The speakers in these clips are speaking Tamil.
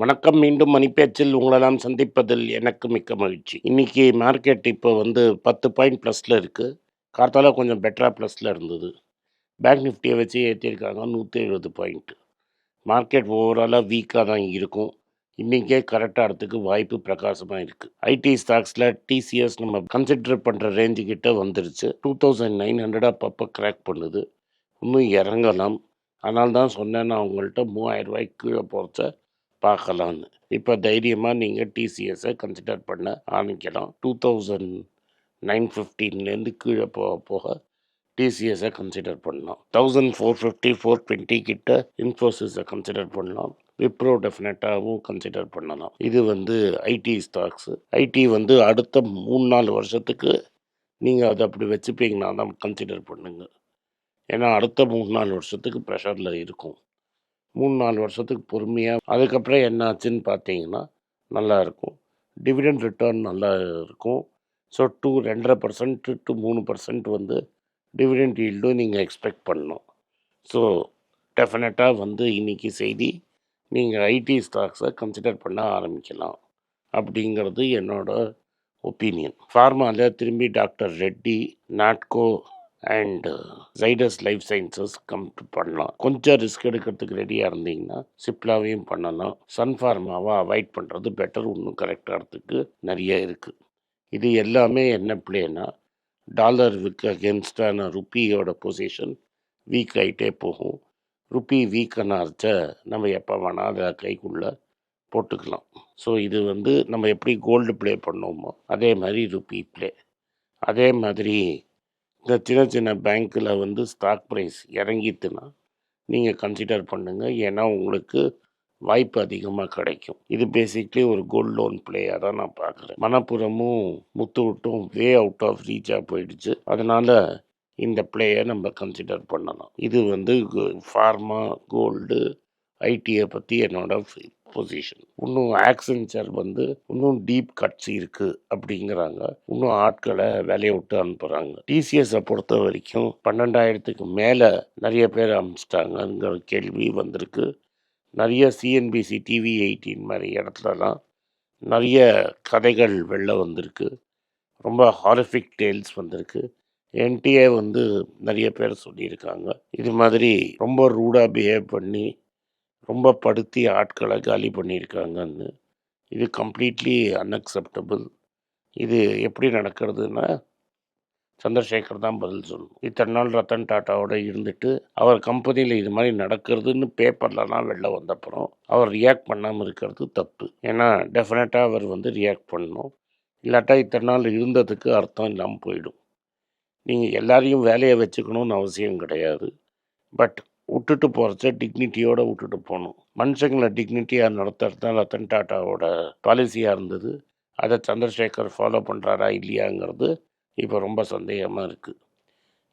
வணக்கம் மீண்டும் மணிப்பேச்சில் உங்களெல்லாம் சந்திப்பதில் எனக்கு மிக்க மகிழ்ச்சி. இன்னைக்கு மார்க்கெட் இப்போ வந்து பத்து பாயிண்ட் ப்ளஸில் இருக்குது கார்த்தால கொஞ்சம் பெட்டராக ப்ளஸில் இருந்தது. பேங்க் நிஃப்டியை வச்சு ஏற்றிருக்காங்க நூற்றி எழுபது பாயிண்ட் மார்க்கெட் ஓவராலாக வீக்காக தான் இருக்கும். இன்றைக்கே கரெக்டாக இடத்துக்கு வாய்ப்பு பிரகாசமாக இருக்குது ஐடி ஸ்டாக்ஸில் டிசிஎஸ் நம்ம கன்சிடர் பண்ணுற ரேஞ்சு கிட்டே வந்துருச்சு. டூ தௌசண்ட் நைன் ஹண்ட்ரட் அப்பப்போ கிராக் பண்ணுது. இன்னும் இறங்கலாம். அதனால தான் சொன்னேன் நான் உங்கள்கிட்ட மூவாயிரம் ரூபாய்க்கு கீழே போகிறச்ச பார்க்கலான்னு இப்போ தைரியமாக நீங்கள் டிசிஎஸை கன்சிடர் பண்ண ஆரம்பிக்கலாம். டூ தௌசண்ட் நைன் ஃபிஃப்டீன்லேருந்து கீழே போக போக டிசிஎஸை கன்சிடர் பண்ணலாம். Thousand four fifty four twenty கிட்ட இன்ஃபோசிஸை கன்சிடர் பண்ணலாம். விப்ரோ டெஃபினட்டாகவும் கன்சிடர் பண்ணலாம். இது வந்து ஐடி ஸ்டாக்ஸு ஐடி வந்து அடுத்த மூணு நாலு வருஷத்துக்கு நீங்கள் அதை அப்படி வச்சுப்பீங்கன்னா தான் கன்சிடர் பண்ணுங்க. ஏன்னா அடுத்த மூணு நாலு வருஷத்துக்கு ப்ரெஷரில் இருக்கும். மூணு நாலு வருஷத்துக்கு பொறுமையாக அதுக்கப்புறம் என்ன ஆச்சுன்னு பார்த்தீங்கன்னா நல்லா இருக்கும் டிவிடெண்ட் ரிட்டர்ன் நல்லா இருக்கும் ஸோ டூ ரெண்டரை பர்சன்ட் டு மூணு பர்சன்ட் வந்து டிவிடெண்ட் ஈல்டும் நீங்கள் எக்ஸ்பெக்ட் பண்ணணும். ஸோ டெஃபினட்டாக வந்து இன்னைக்கு செய்தி நீங்கள் ஐடி ஸ்டாக்ஸை கன்சிடர் பண்ண ஆரம்பிக்கலாம் அப்படிங்கிறது என்னோட ஒப்பீனியன் ஃபார்மாவில் திரும்பி doctor Reddy Natco and Zydus Life Sciences come பண்ணலாம். கொஞ்சம் ரிஸ்க் எடுக்கிறதுக்கு ரெடியாக இருந்தீங்கன்னா சிப்லாவையும் பண்ணலாம். சன்ஃபார்மாவை அவாய்ட் பண்ணுறது பெட்டர் இன்னும் கரெக்டாகிறதுக்கு நிறைய இருக்குது இது எல்லாமே என்ன பிளேனா டாலருக்கு அகேன்ஸ்டான ருப்பியோட பொசிஷன் வீக் ஆகிட்டே போகும். ருப்பி வீக்கனார்ச்ச நம்ம எப்போ வேணால் அதை கைக்குள்ளே போட்டுக்கலாம். ஸோ இது வந்து நம்ம எப்படி கோல்டு ப்ளே பண்ணோமோ அதே மாதிரி ருப்பி ப்ளே அதே மாதிரி இந்த சின்ன சின்ன பேங்க்கில் வந்து ஸ்டாக் ப்ரைஸ் இறங்கிட்டுன்னா நீங்கள் கன்சிடர் பண்ணுங்கள் ஏன்னா உங்களுக்கு வாய்ப்பு அதிகமாக கிடைக்கும். இது பேசிக்லி ஒரு கோல்ட் லோன் பிளேயாக தான் நான் பார்க்குறேன். மணப்புறமும் முத்து விட்டும் வே அவுட் ஆஃப் ரீச்சாக போயிடுச்சு. அதனால் இந்த பிளேயை நம்ம கன்சிடர் பண்ணலாம். இது வந்து ஃபார்மா கோல்டு ஐடியை பற்றி என்னோட பொசிஷன் இன்னும் ஆக்சென்ச்சர் வந்து இன்னும் டீப் கட்ஸ் இருக்குது அப்படிங்கிறாங்க. இன்னும் ஆட்களை வேலையை விட்டு அனுப்புகிறாங்க டிசிஎஸை பொறுத்த வரைக்கும் பன்னெண்டாயிரத்துக்கு மேலே நிறைய பேர் அனுப்பிச்சிட்டாங்கங்கிற கேள்வி வந்திருக்கு. நிறைய சிஎன்பிசி டிவி எயிட்டீன் மாதிரி இடத்துலலாம் நிறைய கதைகள் வெளில வந்திருக்கு. ரொம்ப ஹாரிஃபிக் டேல்ஸ் வந்திருக்கு. என்டிஏ வந்து நிறைய பேர் சொல்லியிருக்காங்க. இது மாதிரி ரொம்ப ரூடாக பிஹேவ் பண்ணி ரொம்ப படுத்தி ஆட்களை காலி பண்ணியிருக்காங்கன்னு இது கம்ப்ளீட்லி அன்அக்செப்டபிள் இது எப்படி நடக்கிறதுன்னா சந்திரசேகர் தான் பதில் சொல்லணும். இத்தனை நாள் ரத்தன் டாட்டாவோட இருந்துட்டு அவர் கம்பெனியில் இது மாதிரி நடக்கிறதுன்னு பேப்பர்லலாம் வெளில வந்தப்புறம் அவர் ரியாக்ட் பண்ணாமல் இருக்கிறது தப்பு. ஏன்னா டெஃபினட்டாக அவர் வந்து ரியாக்ட் பண்ணணும். இல்லாட்டா இத்தனை நாள் இருந்ததுக்கு அர்த்தம் இல்லாமல் போயிடும். நீங்கள் எல்லாரையும் வேலையை வச்சுக்கணும்னு அவசியம் கிடையாது. பட் விட்டுட்டு போகிறச்ச டிக்னிட்டியோடு விட்டுட்டு போகணும் மனுஷங்களை டிக்னிட்டியாக நடத்துறது தான் ரத்தன் டாட்டாவோட பாலிசியாக இருந்தது. அதை சந்திரசேகர் ஃபாலோ பண்ணுறாரா இல்லையாங்கிறது இப்போ ரொம்ப சந்தேகமாக இருக்குது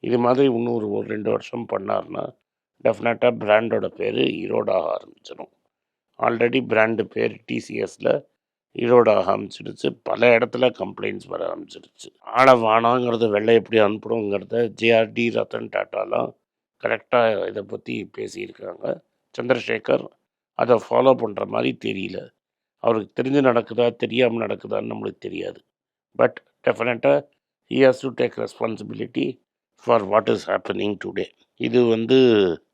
இது மாதிரி இன்னொரு ஒரு ரெண்டு வருஷம் பண்ணார்னா டெஃபினட்டாக பிராண்டோட பேர் ஈரோடாக ஆரம்பிச்சிடும். ஆல்ரெடி பிராண்டு பேர் டிசிஎஸில் ஈரோடாக ஆரம்பிச்சிடுச்சு. பல இடத்துல கம்ப்ளைண்ட்ஸ் வர ஆரம்பிச்சிடுச்சு. ஆளை வானாங்கிறது வெள்ளை எப்படி அனுப்பணுங்கிறத ஜேஆர்டி ரத்தன் டாட்டாலாம் கரெக்டாக இதை பற்றி பேசியிருக்காங்க. சந்திரசேகர் அதை ஃபாலோ பண்ணுற மாதிரி தெரியல. அவருக்கு தெரிஞ்சு நடக்குதா தெரியாமல் நடக்குதான்னு நம்மளுக்கு தெரியாது. பட் டெஃபினட்டாக he has to take responsibility for what is happening today இது வந்து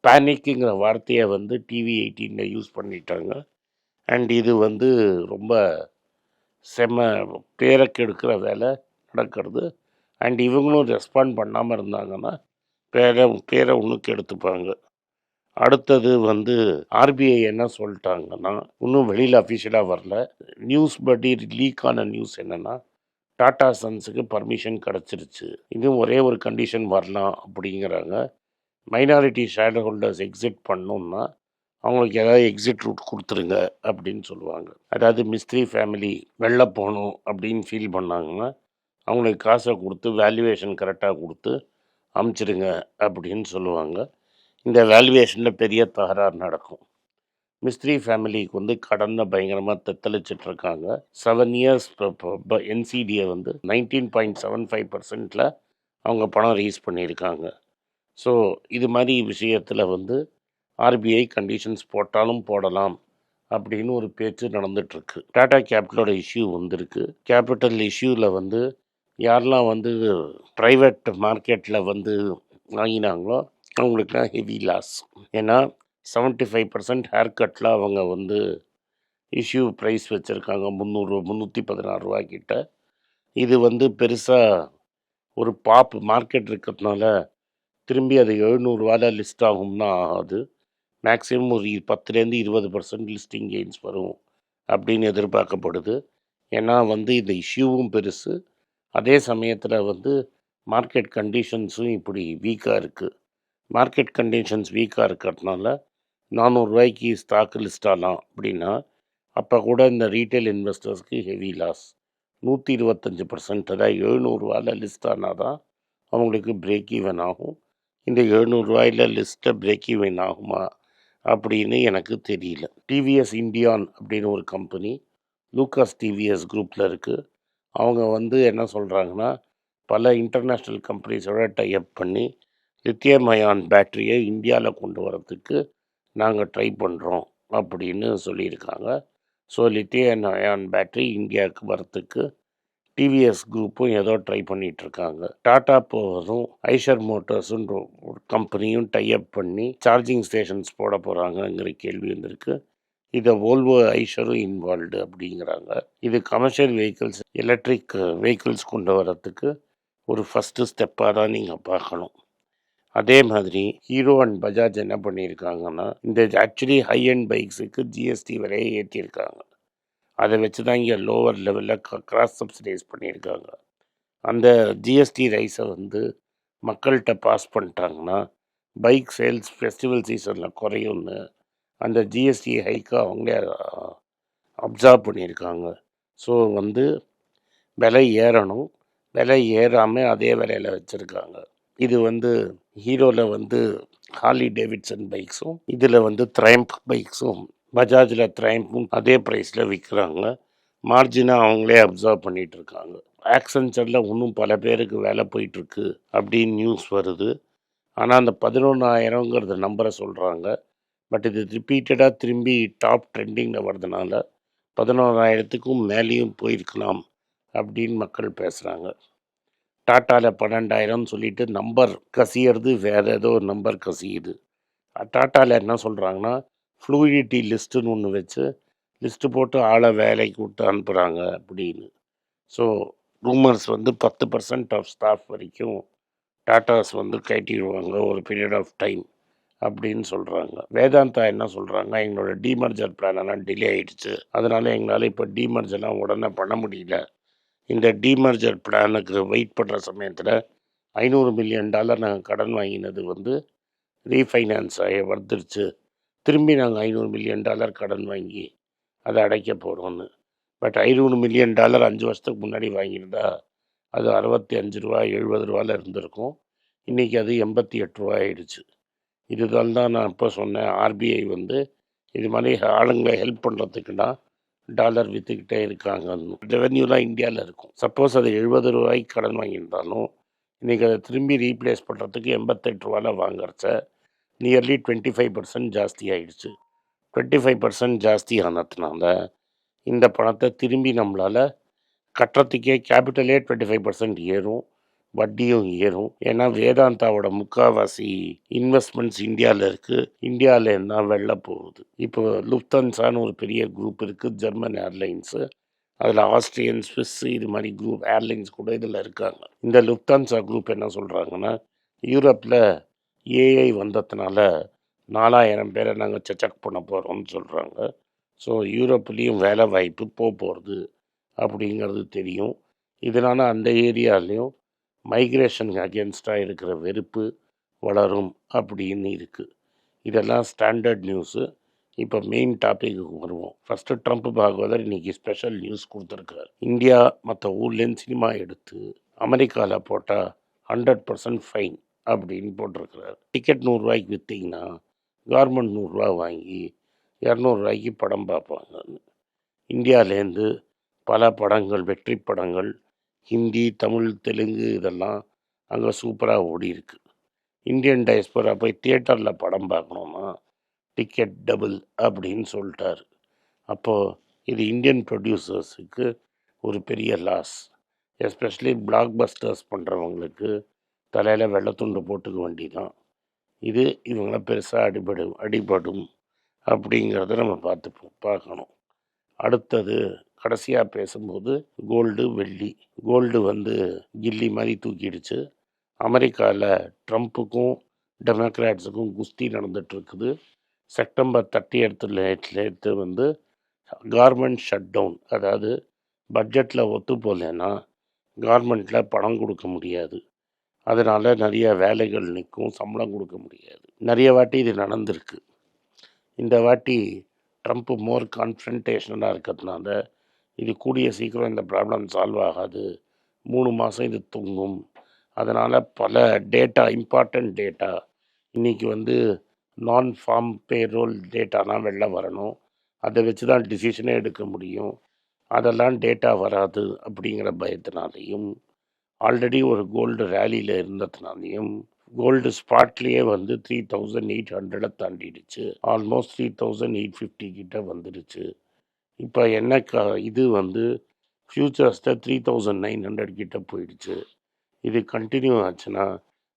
பேனிக்குங்கிற வார்த்தையை வந்து டிவி எயிட்டீனில் யூஸ் பண்ணிட்டாங்க. அண்ட் இது வந்து ரொம்ப செம பேரக்கெடுக்கிற வேலை நடக்கிறது. அண்ட் இவங்களும் ரெஸ்பாண்ட் பண்ணாமல் இருந்தாங்கன்னா பேரை பேரை ஒன்றுக்கு எடுத்துப்பாங்க. அடுத்தது வந்து ஆர்பிஐ என்ன சொல்லிட்டாங்கன்னா இன்னும் வெளியில் அஃபிஷியலாக வரல. நியூஸ் படி லீக் ஆன நியூஸ் என்னென்னா டாடா சன்ஸுக்கு பர்மிஷன் கிடச்சிருச்சு. இன்னும் ஒரே ஒரு கண்டிஷன் வரலாம் அப்படிங்கிறாங்க. மைனாரிட்டி ஷேர் ஹோல்டர்ஸ் எக்ஸிட் பண்ணோம்னா அவங்களுக்கு ஏதாவது எக்ஸிட் ரூட் கொடுத்துருங்க அப்படின்னு சொல்லுவாங்க. அதாவது மிஸ்திரி ஃபேமிலி வெளில போகணும் அப்படின்னு ஃபீல் பண்ணாங்கன்னா அவங்களுக்கு காசை கொடுத்து வேல்யூவேஷன் கரெக்டாக கொடுத்து அமுச்சிடுங்க அப்படின்னு சொல்லுவாங்க. இந்த வேல்யூவேஷனில் பெரிய தகராறு நடக்கும். மிஸ்திரி ஃபேமிலிக்கு வந்து கடனை பயங்கரமாக தத்தளிச்சிட்ருக்காங்க. செவன் இயர்ஸ் என்சிடியை வந்து நைன்டீன் பாயிண்ட் செவன் ஃபைவ் பர்சன்டில் அவங்க பணம் ரீஸ் பண்ணியிருக்காங்க. ஸோ இது மாதிரி விஷயத்தில் வந்து ஆர்பிஐ கண்டிஷன்ஸ் போட்டாலும் போடலாம் அப்படின்னு ஒரு பேச்சு நடந்துட்டுருக்கு டாடா கேபிட்டலோட இஷ்யூ வந்திருக்கு. கேபிட்டல் இஷ்யூவில் வந்து யாரெல்லாம் வந்து ப்ரைவேட் மார்க்கெட்டில் வந்து வாங்கினாங்களோ அவங்களுக்குலாம் ஹெவி லாஸ் ஏன்னா செவன்ட்டி ஃபைவ் பர்சன்ட் ஹேர் கட்டில் அவங்க வந்து இஷ்யூ ப்ரைஸ் வச்சுருக்காங்க. முந்நூறு முந்நூற்றி பதினாறு ரூபாய்க்கிட்ட. இது வந்து பெருசாக ஒரு பாப் மார்க்கெட் இருக்கிறதுனால திரும்பி அது எழுநூறுவால லிஸ்ட் ஆகும்னா ஆகாது. மேக்ஸிமம் ஒரு பத்துலேருந்து இருபது பர்சன்ட் லிஸ்டிங் கெயின்ஸ் வரும் அப்படின்னு எதிர்பார்க்கப்படுது. ஏன்னா வந்து இந்த இஷ்யூவும் பெருசு. அதே சமயத்தில் வந்து மார்க்கெட் கண்டிஷன்ஸும் இப்படி வீக்காக இருக்குது மார்க்கெட் கண்டிஷன்ஸ் வீக்காக இருக்கிறதுனால நானூறுரூவாய்க்கு ஸ்டாக் லிஸ்ட் ஆகலாம் அப்படின்னா அப்போ கூட இந்த ரீட்டைல் இன்வெஸ்டர்ஸ்க்கு ஹெவி லாஸ் நூற்றி இருபத்தஞ்சி பர்சன்ட் அதாவது எழுநூறுவாயில் லிஸ்ட் ஆனால் தான் அவங்களுக்கு பிரேக் ஈவன் ஆகும். இந்த எழுநூறுவாயில் லிஸ்ட்டை பிரேக் ஈவன் ஆகுமா அப்படின்னு எனக்கு தெரியல. டிவிஎஸ் இந்தியான் அப்படின்னு ஒரு கம்பெனி லூக்காஸ் டிவிஎஸ் குரூப்பில் இருக்குது அவங்க வந்து என்ன சொல்கிறாங்கன்னா பல இன்டர்நேஷ்னல் கம்பெனிஸோட டைப் பண்ணி லித்தியம் அயான் பேட்டரியை இந்தியாவில் கொண்டு வரத்துக்கு நாங்கள் ட்ரை பண்ணுறோம் அப்படின்னு சொல்லியிருக்காங்க. ஸோ லித்தியம் அயான் பேட்டரி இந்தியாவுக்கு வரத்துக்கு டிவிஎஸ் குரூப்பும் ஏதோ ட்ரை பண்ணிகிட்ருக்காங்க டாட்டா டாடா பவரும் ஐஷர் மோட்டார்ஸும் ஒரு கம்பெனியும் டைப் பண்ணி சார்ஜிங் ஸ்டேஷன்ஸ் போட போகிறாங்கங்கிற கேள்வி வந்திருக்கு. இதை வோல்வோ ஐஷரும் இன்வால்வ்டு அப்படிங்கிறாங்க. இது கமர்ஷியல் வெஹிக்கிள்ஸ் எலக்ட்ரிக் வெஹிக்கிள்ஸ் கொண்டு வரத்துக்கு ஒரு ஃபஸ்ட்டு ஸ்டெப்பாக தான் நீங்கள் பார்க்கணும். அதே மாதிரி ஹீரோ அண்ட் பஜாஜ் என்ன பண்ணியிருக்காங்கன்னா இந்த ஆக்சுவலி ஹை அண்ட் பைக்ஸுக்கு ஜிஎஸ்டி விலையை ஏற்றிருக்காங்க அதை வச்சு தான் இங்கே லோவர் லெவலில் கிராஸ் சப்சிடைஸ் பண்ணியிருக்காங்க. அந்த ஜிஎஸ்டி ரைஸை வந்து மக்கள்கிட்ட பாஸ் பண்ணிட்டாங்கன்னா பைக் சேல்ஸ் ஃபெஸ்டிவல் சீசனில் குறையும்னு அந்த ஜிஎஸ்டி ஹைக்கை அவங்களே அப்சர்வ் பண்ணியிருக்காங்க. ஸோ வந்து விலை ஏறணும். விலை ஏறாமல் அதே விலையில் வச்சுருக்காங்க. இது வந்து ஹீரோவில் வந்து ஹாலி டேவிட்சன் பைக்ஸும் இதில் வந்து த்ரைம்ப் பைக்ஸும் பஜாஜில் த்ரைம்பும் அதே ப்ரைஸில் விற்கிறாங்க மார்ஜினாக அவங்களே அப்சர்வ் பண்ணிகிட்ருக்காங்க ஆக்சென்ச்சரில் இன்னும் பல பேருக்கு வேலை போயிட்டுருக்கு அப்படின்னு நியூஸ் வருது. ஆனால் அந்த பதினொன்றாயிரங்கிறத நம்பரை சொல்கிறாங்க பட் இது ரிப்பீட்டடாக திரும்பி டாப் ட்ரெண்டிங்கில் வர்றதுனால பதினோராயிரத்துக்கும் மேலேயும் போயிருக்கலாம் அப்படின்னு மக்கள் பேசுகிறாங்க டாட்டாவில் பன்னெண்டாயிரம் சொல்லிட்டு நம்பர் கசியறது வேறு ஏதோ நம்பர் கசியுது. டாட்டாவில் என்ன சொல்கிறாங்கன்னா ஃப்ளூயிடிட்டி லிஸ்ட்டுன்னு ஒன்று வச்சு லிஸ்ட்டு போட்டு ஆளை வேலைக்கு விட்டு அனுப்புகிறாங்க அப்படின்னு. ஸோ ரூமர்ஸ் வந்து பத்து பர்சன்ட் ஆஃப் ஸ்டாஃப் வரைக்கும் டாட்டாஸ் வந்து கட்டிடுவாங்க ஒரு பீரியட் ஆஃப் டைம் அப்படின்னு சொல்கிறாங்க வேதாந்தா என்ன சொல்கிறாங்க எங்களோட டிமர்ஜர் பிளான் எல்லாம் டிலே ஆகிடுச்சு அதனால் எங்களால் இப்போ டிமர்ஜெல்லாம் உடனே பண்ண முடியல. இந்த டிமர்ஜர் பிளானுக்கு வெயிட் பண்ணுற சமயத்தில் ஐநூறு மில்லியன் டாலர் நாங்கள் கடன் வாங்கினது வந்து ரீஃபைனான்ஸ் ஆகி வந்துருச்சு. திரும்பி நாங்கள் ஐநூறு மில்லியன் டாலர் கடன் வாங்கி அதை அடைக்க போகிறோம்னு பட் ஐநூறு மில்லியன் டாலர் அஞ்சு வருஷத்துக்கு முன்னாடி வாங்கியிருந்தா அது அறுபத்தி அஞ்சு ரூபா எழுபது ரூபாவில் இருந்திருக்கும். இன்றைக்கி அது எண்பத்தி எட்டு ரூபா ஆயிடுச்சு. இதுதான் தான் நான் இப்போ சொன்னேன். ஆர்பிஐ வந்து இது மாதிரி ஆளுங்களை ஹெல்ப் பண்ணுறதுக்குன்னா டாலர் விற்றுக்கிட்டே இருக்காங்க ரெவென்யூலாம் இந்தியாவில் இருக்கும். சப்போஸ் அது எழுபது ரூபாய்க்கு கடன் வாங்கியிருந்தாலும் இன்றைக்கி அதை திரும்பி ரீப்ளேஸ் பண்ணுறதுக்கு எண்பத்தெட்டு ரூபாவில் வாங்குறச்ச நியர்லி டுவெண்ட்டி ஃபைவ் பர்சன்ட் ஜாஸ்தி ஆகிடுச்சு டுவெண்ட்டி ஃபைவ் பர்சன்ட் ஜாஸ்தி ஆனதுனால இந்த பணத்தை திரும்பி நம்மளால் கட்டுறதுக்கே கேபிட்டலே டுவெண்ட்டி ஃபைவ் பர்சன்ட் ஏறும். வட்டியும் ஏறும். ஏன்னா வேதாந்தாவோட முக்காவாசி இன்வெஸ்ட்மெண்ட்ஸ் இந்தியாவில் இருக்குது இந்தியாவில் என்ன வெளில போகுது. இப்போ லுப்தன்சான்னு ஒரு பெரிய குரூப் இருக்குது ஜெர்மன் ஏர்லைன்ஸு அதில் ஆஸ்ட்ரியன் ஸ்விஸ் இது மாதிரி குரூப் ஏர்லைன்ஸ் கூட இதில் இருக்காங்க. இந்த லுப்தான்சா குரூப் என்ன சொல்கிறாங்கன்னா யூரோப்பில் ஏஐ வந்ததுனால நாலாயிரம் பேரை நாங்கள் செக் பண்ண போகிறோம்னு சொல்கிறாங்க ஸோ யூரோப்லேயும் வேலை வாய்ப்பு போக போகிறது அப்படிங்கிறது தெரியும். இதனால் அந்த ஏரியாலையும் மைக்ரேஷன் அகேன்ஸ்டாக இருக்கிற வெறுப்பு வளரும் அப்படின்னு இருக்குது இதெல்லாம் ஸ்டாண்டர்ட் நியூஸு இப்போ மெயின் டாப்பிக்கு வருவோம். ஃபஸ்ட்டு ட்ரம்ப் பாகவதர் இன்றைக்கி ஸ்பெஷல் நியூஸ் கொடுத்துருக்காரு. இந்தியா மற்ற ஊர்லேருந்து சினிமா எடுத்து அமெரிக்காவில் போட்டால் ஹண்ட்ரட் பர்சன்ட் ஃபைன் அப்படின்னு போட்டிருக்கிறார். டிக்கெட் நூறுரூவாய்க்கு விற்றீங்கன்னா கவர்மெண்ட் நூறுரூவா வாங்கி இரநூறுவாய்க்கு படம் பார்ப்பாங்கன்னு. இந்தியாவிலேருந்து பல படங்கள் வெற்றி படங்கள் ஹிந்தி தமிழ் தெலுங்கு இதெல்லாம் அங்கே சூப்பராக ஓடி இருக்கு இந்தியன் டயஸ்பரா போய் தியேட்டரில் படம் பார்க்கணுன்னா டிக்கெட் டபுள் அப்படின்னு சொல்லிட்டாரு. அப்போது இது இந்தியன் ப்ரொடியூசர்ஸுக்கு ஒரு பெரிய லாஸ். எஸ்பெஷலி பிளாக் பஸ்டர்ஸ் பண்ணுறவங்களுக்கு தலையில் வெள்ளத்துண்டு போட்டுக்க வேண்டி தான் இது இவங்களாம் பெருசாக அடிபடும் அடிபடும் அப்படிங்கிறத நம்ம பார்த்து பார்க்கணும். அடுத்தது கடைசியாக பேசும்போது கோல்டு வெள்ளி. கோல்டு வந்து கில்லி மாதிரி தூக்கிடுச்சு. அமெரிக்காவில் ட்ரம்ப்புக்கும் டெமோக்ராட்ஸுக்கும் குஸ்தி நடந்துகிட்ருக்குது செப்டம்பர் தேர்ட்டி எடுத்து எடுத்து வந்து கார்மெண்ட் ஷட் டவுன் அதாவது பட்ஜெட்டில் ஒத்து போகலன்னா கார்மெண்ட்டில் பணம் கொடுக்க முடியாது. அதனால் நிறைய வேலைகள் நிற்கும் சம்பளம் கொடுக்க முடியாது. நிறைய வாட்டி இது நடந்திருக்கு. இந்த வாட்டி ட்ரம்ப் மோர் கான்ஃபன்டேஷனாக இருக்கிறதுனால இது கூடிய சீக்கிரம் இந்த ப்ராப்ளம் சால்வ் ஆகாது. மூணு மாதம் இது தூங்கும். அதனால் பல டேட்டா இம்பார்ட்டண்ட் டேட்டா இன்றைக்கி வந்து நான் ஃபார்ம் பேரோல் டேட்டாலாம் வெளில வரணும். அதை வச்சு தான் டிசிஷனே எடுக்க முடியும். அதெல்லாம் டேட்டா வராது அப்படிங்கிற பயத்தினாலையும் ஆல்ரெடி ஒரு கோல்டு ரேலியில் இருந்ததுனாலையும் கோல்டு ஸ்பாட்லேயே வந்து த்ரீ தௌசண்ட் எயிட் ஹண்ட்ரடை தாண்டிடுச்சு. Almost three thousand eight fifty கிட்ட வந்துடுச்சு. இப்போ என்ன க இது வந்து ஃப்யூச்சர்ஸில் த்ரீ தௌசண்ட் நைன் ஹண்ட்ரட் கிட்ட போயிடுச்சு. இது கண்டினியூ ஆச்சுன்னா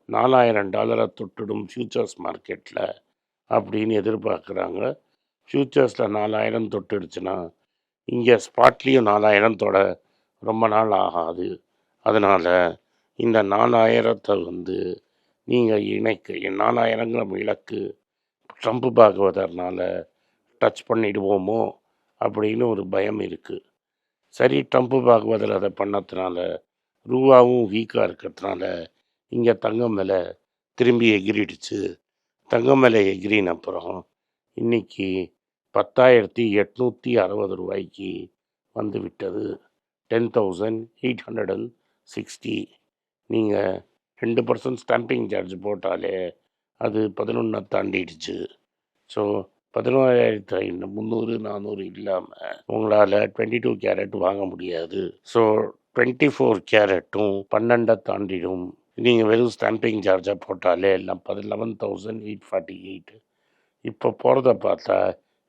நாலாயிரம் டாலரை தொட்டுடும் ஃப்யூச்சர்ஸ் மார்க்கெட்டில் அப்படின்னு எதிர்பார்க்குறாங்க. ஃப்யூச்சர்ஸில் நாலாயிரம் தொட்டுடுச்சுன்னா இங்கே ஸ்பாட்லேயும் நாலாயிரம் தொட ரொம்ப நாள் ஆகாது. அதனால் இந்த நாலாயிரத்தை வந்து நீங்கள் இணைக்க நாலாயிரங்கிற இலக்கு ட்ரம்ப் பாகவதர்னால் டச் பண்ணிடுவோமோ? அப்படின்னு ஒரு பயம் இருக்குது சரி ட்ரம்ப்பு பாகவதர் அதை பண்ணதுனால ரூபாவும் வீக்காக இருக்கிறதுனால இங்கே தங்கம் மேலே திரும்பி எகிரிடுச்சு. தங்கம் மேலே எகிரின் அப்புறம் இன்னைக்கு பத்தாயிரத்தி எட்நூற்றி அறுபது ரூபாய்க்கு வந்து விட்டது. Ten thousand eight hundred and sixty நீங்கள் ரெண்டு பர்சன்ட் ஸ்டாம்பிங் சார்ஜ் போட்டாலே அது பதினொன்றை தாண்டிடுச்சு. ஸோ பதினோராயிரத்து ஐநூறு முந்நூறு நானூறு இல்லாமல் உங்களால் டுவெண்ட்டி டூ கேரட் வாங்க முடியாது. ஸோ டுவெண்ட்டி ஃபோர் கேரட்டும் பன்னெண்டை தாண்டிடும். நீங்கள் வெறும் ஸ்டாம்பிங் சார்ஜாக போட்டாலே எல்லாம் பதி eleven thousand eight forty eight இப்போ போகிறத பார்த்தா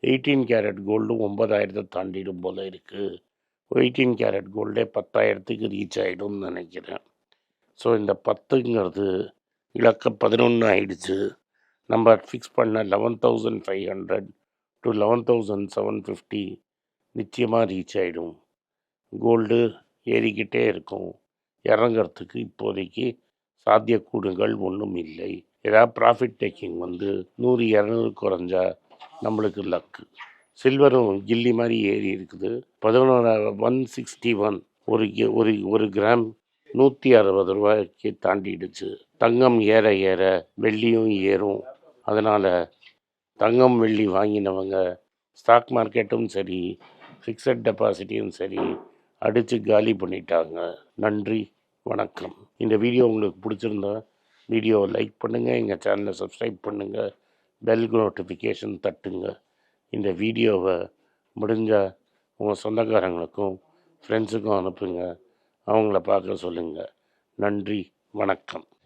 எயிட்டீன் கேரட் கோல்டு ஒன்பதாயிரத்தை தாண்டிடும் போல் இருக்குது எயிட்டீன் கேரட் கோல்டே பத்தாயிரத்துக்கு ரீச் ஆகிடும்னு நினைக்கிறேன். ஸோ இந்த பத்துங்கிறது இலக்க பதினொன்று ஆயிடுச்சு. நம்ம ஃபிக்ஸ் பண்ண eleven thousand five hundred to eleven thousand seven fifty நிச்சயமாக ரீச் ஆகிடும் கோல்டு ஏறிக்கிட்டே இருக்கும். இறங்கிறதுக்கு இப்போதைக்கு சாத்தியக்கூடுகள் ஒன்றும் இல்லை. ஏதாவது ப்ராஃபிட் டேக்கிங் வந்து நூறு இரநூறு குறைஞ்சா நம்மளுக்கு லக்கு சில்வரும் கில்லி மாதிரி ஏறி இருக்குது. பதினோரா ஒன் சிக்ஸ்டி ஒன் ஒரு கி- ஒரு ஒரு கிராம் நூற்றி அறுபது ரூபாய்க்கு தாண்டிடுச்சு. தங்கம் ஏற ஏற வெள்ளியும் ஏறும். அதனால் தங்கம் வெள்ளி வாங்கினவங்க ஸ்டாக் மார்க்கெட்டும் சரி ஃபிக்ஸட் டெபாசிட்டியும் சரி அடித்து காலி பண்ணிட்டாங்க. நன்றி வணக்கம். இந்த வீடியோ உங்களுக்கு பிடிச்சிருந்தா வீடியோவை லைக் பண்ணுங்கள் எங்கள் சேனலை சப்ஸ்கிரைப் பண்ணுங்கள் பெல் நோட்டிஃபிகேஷன் தட்டுங்க. இந்த வீடியோவை முடிஞ்சால் உங்கள் சொந்தக்காரங்களுக்கும் ஃப்ரெண்ட்ஸுக்கும் அனுப்புங்க. அவங்கள பார்க்க சொல்லுங்கள் நன்றி வணக்கம்.